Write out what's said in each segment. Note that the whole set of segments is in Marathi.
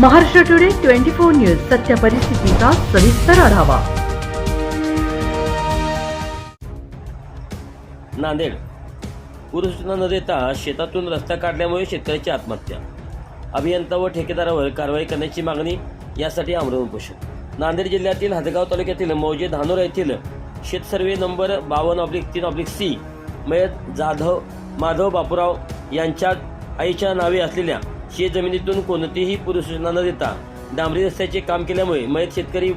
Maharashtra today twenty four news सत्य परिस्थितीचा सविस्तर आढावा. नांदेड. पूरसूचना न देता शेतातून रस्ता काढल्यामुळे शेतकऱ्याची आत्महत्या. अभियंता व ठेकेदारावर कारवाई करण्याची मागणी यासाठी आमरण उपोषण. नांदेड जिल्ह्यातील हदगाव तालुक्यातील मौजे धानोरा येथील शेत सर्वे नंबर बावन्न ऑब्लिक तीन ऑब्लिक सी मयत जाधव माधव बापूराव यांच्या आईच्या नावे असलेल्या शेत जमिनीतून कोणतीही पूर्वसूचना न देता डांबरी रस्त्याचे काम केल्यामुळे मयत शेतकरी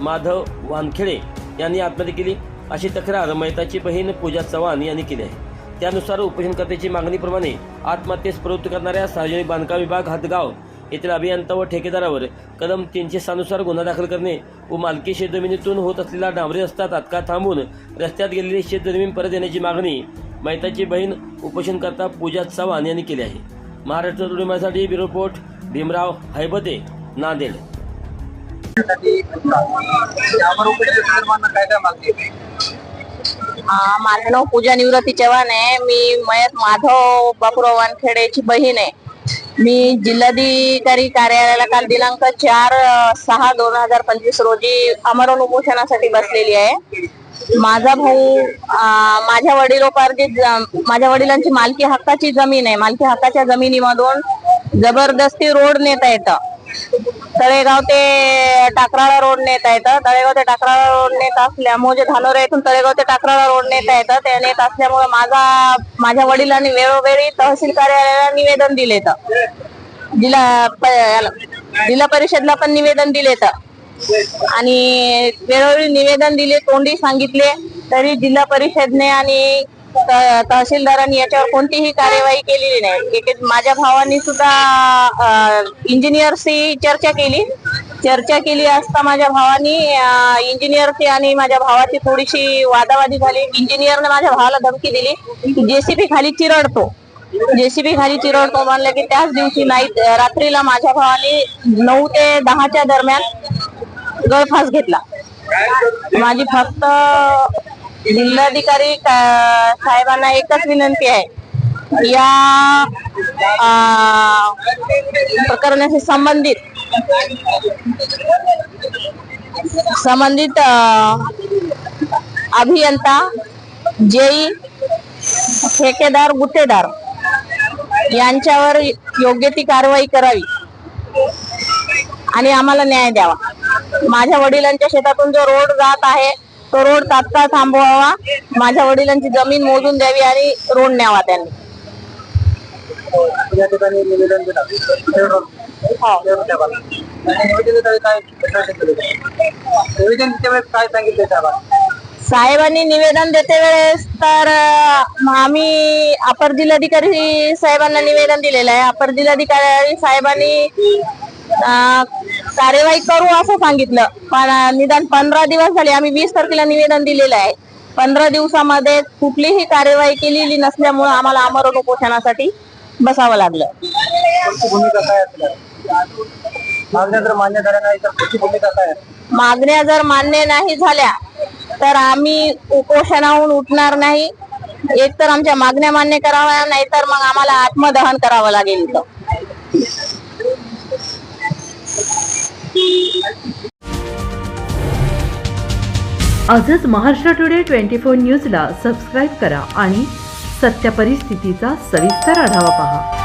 माधव वानखेडे यांनी आत्महत्या केली. अशी तक्रार मयताची बहीण पूजा चव्हाण यांनी केली आहे. त्यानुसार उपोषणकर्त्याची मागणीप्रमाणे आत्महत्येस प्रवृत्त करणाऱ्या सार्वजनिक बांधकाम विभाग हातगाव येथील अभियंता व ठेकेदारावर कलम तीनशे सहानुसार गुन्हा दाखल करणे व मालकी शेतजमिनीतून होत असलेला डांबरी रस्ता तात्काळ थांबून रस्त्यात गेलेली शेतजमीन परत देण्याची मागणी मैताची बहीण उपोषणकर्ता पूजा चव्हाण यांनी केली आहे. महाराष्ट्र तुडीमासाठी ब्युरो रिपोर्ट भीमराव हैबते नांदेड? हा, माझं नाव पूजा निवृत्ती चव्हाण आहे. मी मयत माधव बापूराव वानखेडेची बहीण आहे. मी जिल्हाधिकारी कार्यालयाला काल दिनांक चार सहा दोन हजार पंचवीस रोजी अमरण उपोषणासाठी बसलेली आहे. माझा भाऊ माझ्या वडिलोपार्जित माझ्या वडिलांची मालकी हक्काची जमीन आहे. मालकी हक्काच्या जमिनीमधून जबरदस्ती रोड नेता येतं. तळेगाव ते टाकराळा रोड नेता येतं. तळेगाव ते टाकराळा रोड नेत असल्यामुळे धानोरा येथून तळेगाव ते टाकराळा रोड नेता येतं. ते नेत असल्यामुळे माझा माझ्या वडिलांनी वेळोवेळी तहसील कार्यालयाला निवेदन दिले जिल्हा जिल्हा परिषदला पण निवेदन दिले आणि वेळोवेळी निवेदन दिले तोंडी सांगितले तरी जिल्हा परिषदने आणि तहसीलदारांनी याच्यावर कोणतीही कार्यवाही केलेली नाही. एक माझ्या भावांनी सुद्धा इंजिनियरशी चर्चा केली. चर्चा केली असता माझ्या भावानी इंजिनियरची आणि माझ्या भावाची थोडीशी वादावादी झाली. इंजिनियरने माझ्या भावाला धमकी दिली की जेसीबी खाली चिरडतो. जेसीबी खाली चिरडतो म्हणलं की त्याच दिवशी नाही रात्रीला माझ्या भावाने नऊ ते दहाच्या दरम्यान गळफास घेतला. माझी फक्त जिल्हाधिकारी साहेबांना एकच विनंती आहे. या प्रकरणाशी संबंधित संबंधित अभियंता जेई ठेकेदार गुत्तेदार यांच्यावर योग्य ती कारवाई करावी. आणि आम्हाला न्याय द्यावा. माझ्या वडिलांच्या शेतातून जो रोड जात आहे तो रोड तात्काळ थांबवावा. माझ्या वडिलांची जमीन मोजून द्यावी आणि रोड न्यावा त्यांनी. या ठिकाणी निवेदन निवेदन देताना काय सांगितलं साहेबांना? निवेदन देते वेळेस तर आम्ही अपर जिल्हाधिकारी साहेबांना निवेदन दिलेलं आहे. अपर जिल्हाधिकारी साहेबांनी कार्यवाही करू असं सांगितलं. पण निदान पंधरा दिवस झाले आम्ही वीस तारखेला निवेदन दिलेलं आहे. पंधरा दिवसामध्ये कुठलीही कार्यवाही केलेली नसल्यामुळे आम्हाला आमरण उपोषणासाठी बसावं लागलं. मागण्या जर मान्य झाल्या नाही तर मागण्या जर मान्य नाही झाल्या तर आम्ही उपोषणाहून उठणार नाही. एक तर आमच्या मागण्या मान्य कराव्या नाहीतर मग आम्हाला आत्मदहन करावं लागेल इथं. आजच महाराष्ट्र टुडे ट्वेंटी फोर न्यूजला सबस्क्राईब करा आणि सत्य परिस्थितीचा सविस्तर आढावा पहा.